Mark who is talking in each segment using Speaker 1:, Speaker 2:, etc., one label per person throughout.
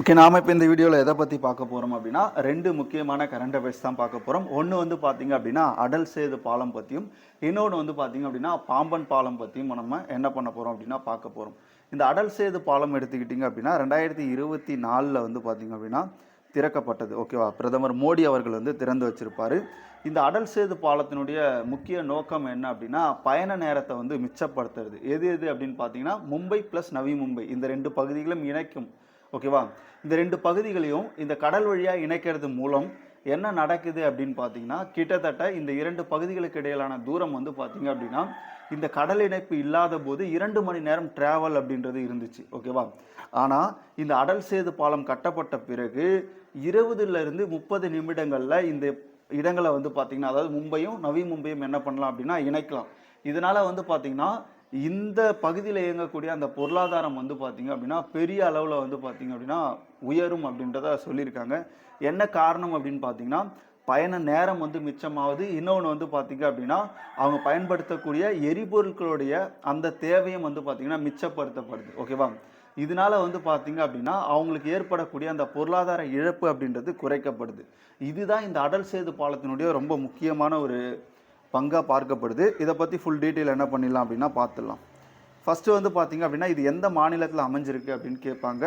Speaker 1: Okay நாம இப்போ இந்த வீடியோவில் எதை பற்றி பார்க்க போகிறோம் அப்படின்னா ரெண்டு முக்கியமான கரண்ட் அஃபேர்ஸ் தான் பார்க்க போகிறோம் ஒன்று வந்து பார்த்தீங்க அப்படின்னா அடல் சேது பாலம் பற்றியும் இன்னொன்று வந்து பார்த்தீங்க அப்படின்னா பாம்பன் பாலம் பற்றியும் நம்ம என்ன பண்ண போகிறோம் அப்படின்னா பார்க்க போகிறோம் இந்த அடல் சேது பாலம் எடுத்துக்கிட்டிங்க அப்படின்னா ரெண்டாயிரத்தி இருபத்தி நாலில் வந்து பார்த்தீங்க அப்படின்னா திறக்கப்பட்டது. ஓகேவா பிரதமர் மோடி அவர்கள் வந்து திறந்து வச்சிருப்பார். இந்த அடல் சேது பாலத்தினுடைய முக்கிய நோக்கம் என்ன அப்படின்னா பயண நேரத்தை வந்து மிச்சப்படுத்துறது. எது எது அப்படின்னு பார்த்தீங்கன்னா மும்பை ப்ளஸ் நவி மும்பை. இந்த ரெண்டு பகுதிகளும் இணைக்கும். ஓகேவா? இந்த ரெண்டு பகுதிகளையும் இந்த கடல் வழியாக இணைக்கிறது மூலம் என்ன நடக்குது அப்படின்னு பார்த்தீங்கன்னா கிட்டத்தட்ட இந்த இரண்டு பகுதிகளுக்கு இடையிலான தூரம் வந்து பார்த்தீங்க அப்படின்னா இந்த கடல் இணைப்பு இல்லாத போது இரண்டு மணி நேரம் டிராவல் அப்படின்றது இருந்துச்சு ஓகேவா? ஆனால் இந்த அடல் சேது பாலம் கட்டப்பட்ட பிறகு இருபதுலேருந்து முப்பது நிமிடங்களில் இந்த இடங்களை வந்து பார்த்தீங்கன்னா அதாவது மும்பையும் நவி மும்பையும் என்ன பண்ணலாம் அப்படின்னா இணைக்கலாம். இதனால் வந்து பார்த்தீங்கன்னா இந்த பகுதியில் இயங்கக்கூடிய அந்த பொருளாதாரம் வந்து பார்த்தீங்க அப்படின்னா பெரிய அளவில் வந்து பார்த்தீங்க அப்படின்னா உயரும் அப்படின்றத சொல்லியிருக்காங்க. என்ன காரணம் அப்படின்னு பார்த்தீங்கன்னா பயண நேரம் வந்து மிச்சமாகுது இன்னொன்று வந்து பார்த்தீங்க அப்படின்னா அவங்க பயன்படுத்தக்கூடிய எரிபொருட்களுடைய அந்த தேவையும் வந்து பார்த்தீங்கன்னா மிச்சப்படுத்தப்படுது. ஓகேவா இதனால வந்து பார்த்தீங்க அப்படின்னா அவங்களுக்கு ஏற்படக்கூடிய அந்த பொருளாதார இழப்பு அப்படின்றது குறைக்கப்படுது. இதுதான் இந்த அடல் சேது பாலத்தினுடைய ரொம்ப முக்கியமான ஒரு பங்காக பார்க்கப்படுது. இதை பற்றி ஃபுல் டீட்டெயில் என்ன பண்ணிடலாம் அப்படின்னா பார்த்துடலாம். ஃபஸ்ட்டு வந்து பார்த்தீங்க அப்படின்னா இது எந்த மாநிலத்தில் அமைஞ்சிருக்கு அப்படின்னு கேட்பாங்க.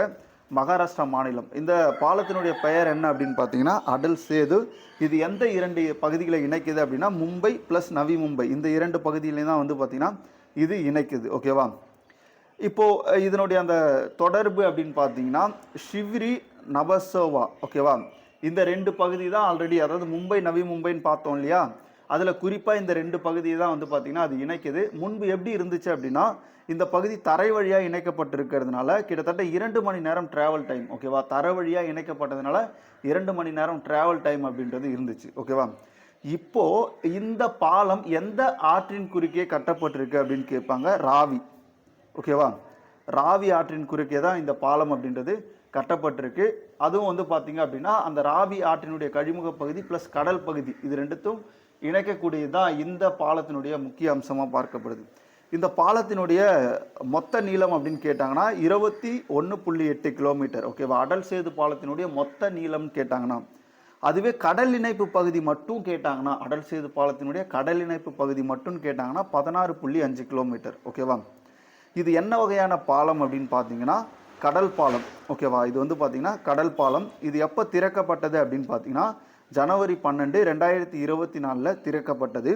Speaker 1: மகாராஷ்டிரா மாநிலம். இந்த பாலத்தினுடைய பெயர் என்ன அப்படின்னு பார்த்தீங்கன்னா அடல் சேது. இது எந்த இரண்டு பகுதிகளை இணைக்குது அப்படின்னா மும்பை ப்ளஸ் நவி மும்பை. இந்த இரண்டு பகுதியிலையும் தான் வந்து பார்த்திங்கன்னா இது இணைக்குது. ஓகேவா இப்போது இதனுடைய அந்த தொடர்பு அப்படின்னு பார்த்தீங்கன்னா ஷிவ்ரி நபசோவா ஓகேவா இந்த ரெண்டு பகுதி தான் ஆல்ரெடி அதாவது மும்பை நவி மும்பைன்னு பார்த்தோம் இல்லையா? அதில் குறிப்பாக இந்த ரெண்டு பகுதியை தான் வந்து பார்த்தீங்கன்னா அது இணைக்குது. முன்பு எப்படி இருந்துச்சு அப்படின்னா இந்த பகுதி தரை வழியாக இணைக்கப்பட்டிருக்கிறதுனால கிட்டத்தட்ட இரண்டு மணி நேரம் ட்ராவல் டைம் ஓகேவா தரை வழியாக இணைக்கப்பட்டதுனால இரண்டு மணி நேரம் ட்ராவல் டைம் அப்படின்றது இருந்துச்சு ஓகேவா இப்போது இந்த பாலம் எந்த ஆற்றின் குறுக்கே கட்டப்பட்டிருக்கு அப்படின்னு கேட்பாங்க ராவி ஓகேவா ராவி ஆற்றின் குறுக்கே தான் இந்த பாலம் அப்படின்றது கட்டப்பட்டிருக்கு. அதுவும் வந்து பார்த்திங்க அப்படின்னா அந்த ராவி ஆற்றினுடைய கழிமுக பகுதி ப்ளஸ் கடல் பகுதி இது ரெண்டுத்தும் இணைக்கக்கூடியது தான் இந்த பாலத்தினுடைய முக்கிய அம்சமாக பார்க்கப்படுது. இந்த பாலத்தினுடைய மொத்த நீளம் அப்படின்னு கேட்டாங்கன்னா இருபத்தி ஒன்று புள்ளி எட்டு கிலோமீட்டர். ஓகேவா அடல் சேது பாலத்தினுடைய மொத்த நீளம்னு கேட்டாங்கன்னா அதுவே கடல் இணைப்பு பகுதி மட்டும் கேட்டாங்கன்னா அடல் சேது பாலத்தினுடைய கடல் இணைப்பு பகுதி மட்டும் கேட்டாங்கன்னா பதினாறு புள்ளி அஞ்சு கிலோமீட்டர். ஓகேவா இது என்ன வகையான பாலம் அப்படின்னு பார்த்தீங்கன்னா கடல் பாலம். ஓகேவா இது வந்து பார்த்தீங்கன்னா கடல் பாலம். இது எப்போ திறக்கப்பட்டது அப்படின்னு பார்த்தீங்கன்னா ஜனவரி பன்னெண்டு ரெண்டாயிரத்தி இருபத்தி நாலில் திறக்கப்பட்டது.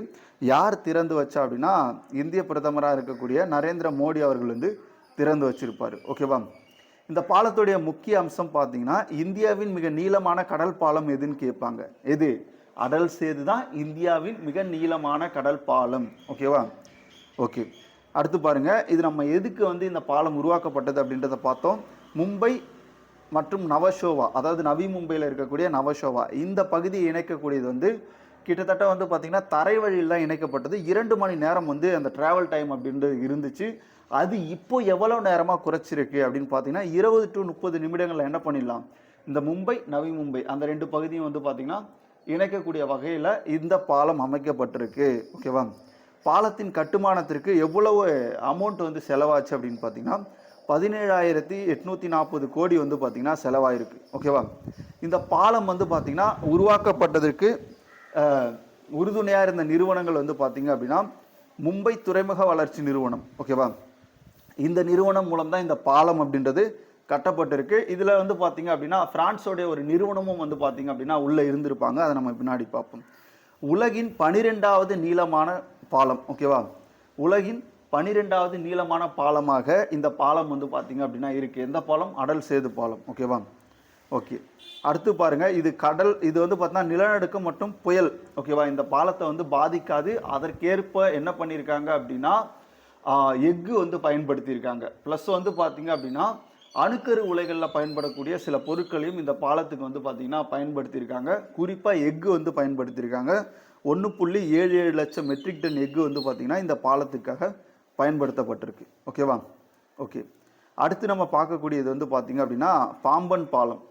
Speaker 1: யார் திறந்து வச்சா அப்படின்னா இந்திய பிரதமராக இருக்கக்கூடிய நரேந்திர மோடி அவர்கள் வந்து திறந்து வச்சிருப்பார். ஓகேவா இந்த பாலத்துடைய முக்கிய அம்சம் பார்த்தீங்கன்னா இந்தியாவின் மிக நீளமான கடல் பாலம் எதுன்னு கேட்பாங்க. எது? அடல் சேது தான் இந்தியாவின் மிக நீளமான கடல் பாலம். ஓகேவா ஓகே அடுத்து பாருங்கள் இது நம்ம எதுக்கு வந்து இந்த பாலம் உருவாக்கப்பட்டது அப்படின்றத பார்த்தோம். மும்பை மற்றும் நவஷோவா அதாவது நவி மும்பையில் இருக்கக்கூடிய நவஷோவா இந்த பகுதியை இணைக்கக்கூடியது வந்து கிட்டத்தட்ட வந்து பார்த்திங்கன்னா தரை வழியில் தான் இணைக்கப்பட்டது. இரண்டு மணி நேரம் வந்து அந்த டிராவல் டைம் அப்படின்றது இருந்துச்சு. அது இப்போ எவ்வளோ நேரமாக குறைச்சிருக்கு அப்படின்னு பார்த்தீங்கன்னா இருபது டு முப்பது நிமிடங்களில் என்ன பண்ணிடலாம். இந்த மும்பை நவி மும்பை அந்த ரெண்டு பகுதியும் வந்து பார்த்திங்கன்னா இணைக்கக்கூடிய வகையில் இந்த பாலம் அமைக்கப்பட்டிருக்கு. ஓகேவா பாலத்தின் கட்டுமானத்திற்கு எவ்வளவு அமௌண்ட் வந்து செலவாச்சு அப்படின்னு பார்த்தீங்கன்னா பதினேழாயிரத்தி எட்நூற்றி நாற்பது கோடி வந்து பார்த்திங்கன்னா செலவாயிருக்கு. ஓகேவா இந்த பாலம் வந்து பார்த்திங்கன்னா உருவாக்கப்பட்டதற்கு உறுதுணையாக இருந்த நிறுவனங்கள் வந்து பார்த்திங்க அப்படின்னா மும்பை துறைமுக வளர்ச்சி நிறுவனம். ஓகேவா இந்த நிறுவனம் மூலம் தான் இந்த பாலம் அப்படின்றது கட்டப்பட்டிருக்கு. இதில் வந்து பார்த்தீங்க அப்படின்னா பிரான்ஸோடைய ஒரு நிறுவனமும் வந்து பார்த்திங்க அப்படின்னா உள்ளே இருந்திருப்பாங்க. அதை நம்ம பின்னாடி பார்ப்போம். உலகின் பனிரெண்டாவது நீளமான பாலம். ஓகேவா உலகின் பனிரெண்டாவது நீளமான பாலமாக இந்த பாலம் வந்து பார்த்திங்க அப்படின்னா இருக்குது எந்த பாலம்? அடல் சேது பாலம். ஓகேவா ஓகே அடுத்து பாருங்கள் இது கடல் இது வந்து பார்த்தீங்கன்னா நிலநடுக்கம் மற்றும் புயல். ஓகேவா இந்த பாலத்தை வந்து பாதிக்காது. அதற்கேற்ப என்ன பண்ணியிருக்காங்க அப்படின்னா எஃகு வந்து பயன்படுத்தியிருக்காங்க. ப்ளஸ் வந்து பார்த்திங்க அப்படின்னா அணுக்கரு உலைகளில் பயன்படக்கூடிய சில பொருட்களையும் இந்த பாலத்துக்கு வந்து பார்த்தீங்கன்னா பயன்படுத்தியிருக்காங்க. குறிப்பாக எஃகு வந்து பயன்படுத்தியிருக்காங்க. ஒன்று புள்ளி ஏழு ஏழு லட்சம் மெட்ரிக் டன் எஃகு வந்து பார்த்தீங்கன்னா இந்த பாலத்துக்காக பயன்படுத்தப்பட்டிருக்கு. ஓகேவா ஓகே அடுத்து நம்ம பார்க்கக்கூடியது வந்து பார்த்திங்க அப்படின்னா பாம்பன் பாலம்.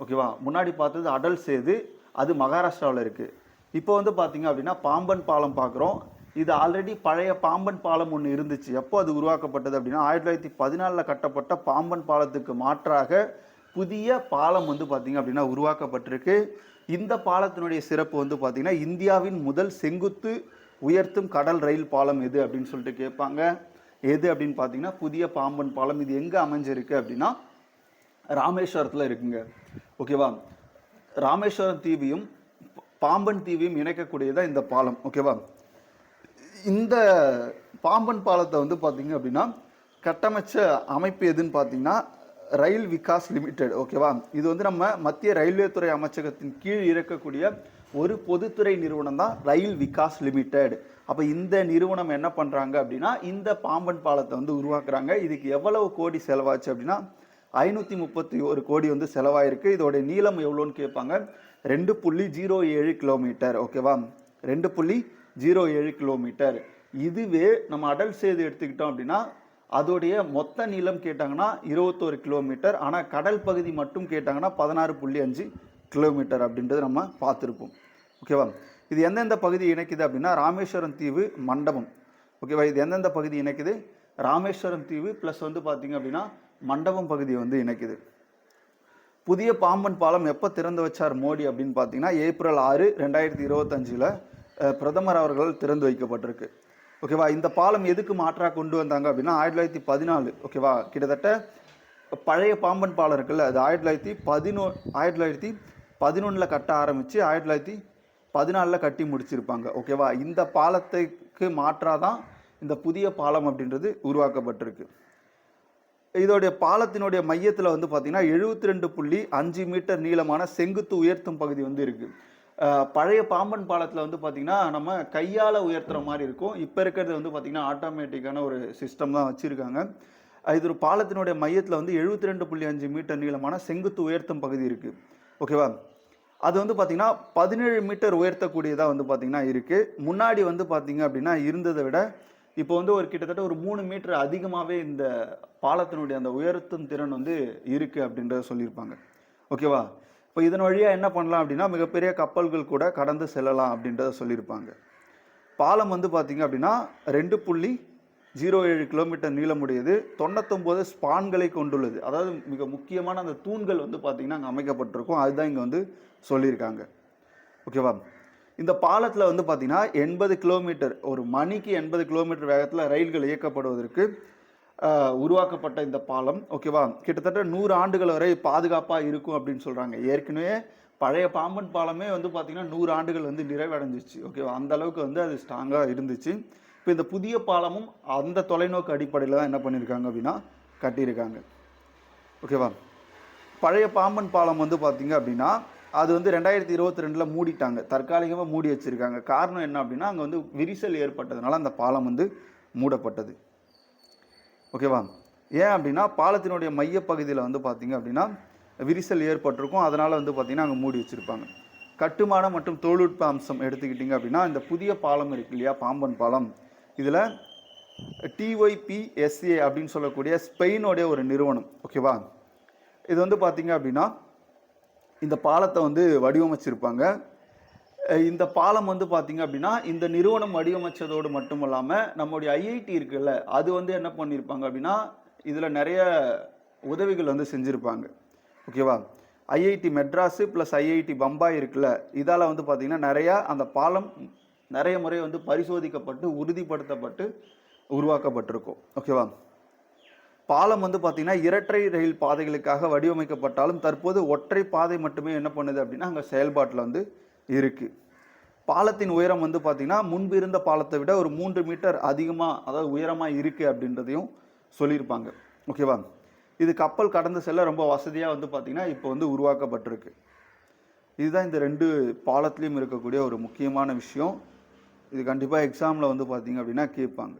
Speaker 1: ஓகேவா முன்னாடி பார்த்தது அடல் சேது அது மகாராஷ்டிராவில் இருக்குது இப்போ வந்து பார்த்திங்க அப்படின்னா பாம்பன் பாலம் பார்க்குறோம். இது ஆல்ரெடி பழைய பாம்பன் பாலம் ஒன்று இருந்துச்சு. எப்போ அது உருவாக்கப்பட்டது அப்படின்னா ஆயிரத்தி தொள்ளாயிரத்தி பதினாலில் கட்டப்பட்ட பாம்பன் பாலத்துக்கு மாற்றாக புதிய பாலம் வந்து பார்த்திங்க அப்படின்னா உருவாக்கப்பட்டிருக்கு. இந்த பாலத்தினுடைய சிறப்பு வந்து பார்த்திங்கன்னா இந்தியாவின் முதல் செங்குத்து உயர்த்தும் கடல் ரயில் பாலம் எது அப்படின்னு சொல்லிட்டு கேட்பாங்க. எது அப்படின்னு பார்த்தீங்கன்னா புதிய பாம்பன் பாலம். இது எங்கே அமைஞ்சிருக்கு அப்படின்னா ராமேஸ்வரத்தில் இருக்குங்க. ஓகேவா? ராமேஸ்வரம் தீவையும் பாம்பன் தீவையும் இணைக்கக்கூடியதான் இந்த பாலம். ஓகேவா? இந்த பாம்பன் பாலத்தை வந்து பார்த்தீங்க அப்படின்னா கட்டமைச்ச அமைப்பு எதுன்னு பார்த்தீங்கன்னா ரயில் விகாஸ் லிமிடெட். ஓகேவா? இது வந்து நம்ம மத்திய ரயில்வே துறை அமைச்சகத்தின் கீழ் இருக்கக்கூடிய ஒரு பொதுத்துறை நிறுவனம் தான் ரயில் விகாஸ் லிமிடெட். அப்போ இந்த நிறுவனம் என்ன பண்ணுறாங்க அப்படின்னா இந்த பாம்பன் பாலத்தை வந்து உருவாக்குறாங்க. இதுக்கு எவ்வளவு கோடி செலவாச்சு அப்படின்னா ஐநூற்றி முப்பத்தி ஒரு கோடி வந்து செலவாயிருக்கு. இதோட நீளம் எவ்வளோன்னு கேட்பாங்க. ரெண்டு புள்ளி ஜீரோ ஏழு கிலோமீட்டர் ஓகேவா? ரெண்டு புள்ளி ஜீரோ ஏழு கிலோமீட்டர். இதுவே நம்ம அடல் சேது எடுத்துக்கிட்டோம் அப்படின்னா அதோடைய மொத்த நீளம் கேட்டாங்கன்னா இருபத்தோரு கிலோமீட்டர். ஆனால் கடல் பகுதி மட்டும் கேட்டாங்கன்னா பதினாறு புள்ளி அஞ்சு கிலோமீட்டர் அப்படின்றது நம்ம பார்த்துருப்போம். ஓகேவா? இது எந்தெந்த பகுதி இணைக்குது அப்படின்னா ராமேஸ்வரம் தீவு மண்டபம். ஓகேவா? இது எந்தெந்த பகுதி இணைக்குது? ராமேஸ்வரம் தீவு ப்ளஸ் வந்து பார்த்தீங்க அப்படின்னா மண்டபம் பகுதியை வந்து இணைக்குது. புதிய பாம்பன் பாலம் எப்போ திறந்து வச்சார் மோடி அப்படின்னு பார்த்தீங்கன்னா ஏப்ரல் ஆறு ரெண்டாயிரத்தி இருபத்தஞ்சில் பிரதமர் அவர்கள் திறந்து வைக்கப்பட்டிருக்கு. ஓகேவா? இந்த பாலம் எதுக்கு மாற்றாக கொண்டு வந்தாங்க அப்படின்னா ஆயிரத்தி தொள்ளாயிரத்தி பதினாலு ஓகேவா? கிட்டத்தட்ட பழைய பாம்பன் பாலம் இருக்குல்ல அது ஆயிரத்தி தொள்ளாயிரத்தி பதினோ ஆயிரத்தி தொள்ளாயிரத்தி பதினொன்றில் கட்ட ஆரம்பித்து ஆயிரத்தி தொள்ளாயிரத்தி பதினாலில் கட்டி முடிச்சிருப்பாங்க ஓகேவா இந்த பாலத்துக்கு மாற்றாக தான் இந்த புதிய பாலம் அப்படின்றது உருவாக்கப்பட்டிருக்கு. இதோடைய பாலத்தினுடைய மையத்தில் வந்து பார்த்தீங்கன்னா எழுபத்தி ரெண்டு புள்ளி அஞ்சு மீட்டர் நீளமான செங்குத்து உயர்த்தும் பகுதி வந்து இருக்குது பழைய பாம்பன் பாலத்தில் வந்து பார்த்திங்கன்னா நம்ம கையால் உயர்த்துற மாதிரி இருக்கும். இப்போ இருக்கிறது வந்து பார்த்திங்கன்னா ஆட்டோமேட்டிக்கான ஒரு சிஸ்டம் தான் வச்சுருக்காங்க. இது ஒரு பாலத்தினுடைய மையத்தில் வந்து எழுபத்தி ரெண்டு புள்ளி அஞ்சு மீட்டர் நீளமான செங்குத்து உயர்த்தும் பகுதி இருக்குது ஓகேவா அது வந்து பார்த்திங்கன்னா பதினேழு மீட்டர் உயர்த்தக்கூடியதாக வந்து பார்த்திங்கன்னா இருக்குது முன்னாடி வந்து பார்த்திங்க அப்படின்னா இருந்ததை விட இப்போ வந்து ஒரு கிட்டத்தட்ட ஒரு மூணு மீட்டர் அதிகமாகவே இந்த பாலத்தினுடைய அந்த உயர்த்தும் திறன் வந்து இருக்குது அப்படின்றத சொல்லியிருப்பாங்க. ஓகேவா? இப்போ இதன் வழியாக என்ன பண்ணலாம் அப்படின்னா மிகப்பெரிய கப்பல்கள் கூட கடந்து செல்லலாம் அப்படின்றத சொல்லியிருப்பாங்க. பாலம் வந்து பார்த்திங்க அப்படின்னா ரெண்டு புள்ளி ஜீரோ ஏழு கிலோமீட்டர் நீளமுடையது. தொண்ணூத்தொம்போது ஸ்பான்களை கொண்டுள்ளது. அதாவது மிக முக்கியமான அந்த தூண்கள் வந்து பார்த்திங்கன்னா அங்கே அமைக்கப்பட்டிருக்கும். அதுதான் இங்கே வந்து சொல்லியிருக்காங்க. ஓகேவா? இந்த பாலத்தில் வந்து பார்த்திங்கன்னா எண்பது கிலோமீட்டர் ஒரு மணிக்கு எண்பது கிலோமீட்டர் வேகத்தில் ரயில்கள் இயக்கப்படுவதற்கு உருவாக்கப்பட்ட இந்த பாலம். ஓகேவா? கிட்டத்தட்ட நூறு ஆண்டுகள் வரை பாதுகாப்பாக இருக்கும் அப்படின்னு சொல்கிறாங்க ஏற்கனவே பழைய பாம்பன் பாலமே வந்து பார்த்திங்கன்னா நூறு ஆண்டுகள் வந்து நிறைவடைஞ்சிச்சு. ஓகேவா? அந்த அளவுக்கு வந்து அது ஸ்ட்ராங்காக இருந்துச்சு. இப்போ இந்த புதிய பாலமும் அந்த தொலைநோக்கு அடிப்படையில் தான் என்ன பண்ணியிருக்காங்க அப்படின்னா கட்டியிருக்காங்க. ஓகேவா? பழைய பாம்பன் பாலம் வந்து பார்த்தீங்க அப்படின்னா அது வந்து ரெண்டாயிரத்தி இருபத்தி ரெண்டில் மூடிட்டாங்க. தற்காலிகமாக மூடி வச்சுருக்காங்க. காரணம் என்ன அப்படின்னா அங்கே வந்து விரிசல் ஏற்பட்டதுனால அந்த பாலம் வந்து மூடப்பட்டது. ஓகேவா? ஏன் அப்படின்னா பாலத்தினுடைய மையப்பகுதியில் வந்து பார்த்தீங்க அப்படின்னா விரிசல் ஏற்பட்டிருக்கும். அதனால் வந்து பார்த்திங்கன்னா அங்கே மூடி வச்சுருப்பாங்க. கட்டுமானம் மற்றும் தொழில்நுட்ப அம்சம் எடுத்துக்கிட்டிங்க அப்படின்னா இந்த புதிய பாலம் இருக்கு இல்லையா? பாம்பன் பாலம். இதில் டிஒய்பிஎஸ்ஏ அப்படின்னு சொல்லக்கூடிய ஸ்பெயினோடைய ஒரு நிறுவனம் ஓகேவா இது வந்து பார்த்திங்க அப்படின்னா இந்த பாலத்தை வந்து வடிவமைச்சிருப்பாங்க. இந்த பாலம் வந்து பார்த்தீங்க அப்படின்னா இந்த நிறுவனம் வடிவமைச்சதோடு மட்டும் இல்லாமல் நம்முடைய ஐஐடி இருக்குல்ல அது வந்து என்ன பண்ணியிருப்பாங்க அப்படின்னா இதில் நிறைய உதவிகள் வந்து செஞ்சுருப்பாங்க ஓகேவா IIT Madras plus IIT Bombay இருக்குல்ல இதால் வந்து பார்த்திங்கன்னா நிறையா அந்த பாலம் நிறைய முறை வந்து பரிசோதிக்கப்பட்டு உறுதிப்படுத்தப்பட்டு உருவாக்கப்பட்டிருக்கும். ஓகேவா பாலம் வந்து பார்த்தீங்கன்னா இரட்டை ரயில் பாதைகளுக்காக வடிவமைக்கப்பட்டாலும் தற்போது ஒற்றை பாதை மட்டுமே என்ன பண்ணுது அப்படின்னா அங்கே செயல்பாட்டில் வந்து இருக்குது பாலத்தின் உயரம் வந்து பார்த்தீங்கன்னா முன்பு இருந்த பாலத்தை விட ஒரு மூன்று மீட்டர் அதிகமாக அதாவது உயரமாக இருக்குது அப்படின்றதையும் சொல்லியிருப்பாங்க. ஓகேவா இது கப்பல் கடந்து செல்ல ரொம்ப வசதியாக வந்து பார்த்திங்கன்னா இப்போ வந்து உருவாக்கப்பட்டிருக்கு. இதுதான் இந்த ரெண்டு பாலத்துலேயும் இருக்கக்கூடிய ஒரு முக்கியமான விஷயம். இது கண்டிப்பாக எக்ஸாமில் வந்து பார்த்தீங்க அப்படின்னா கேட்பாங்க.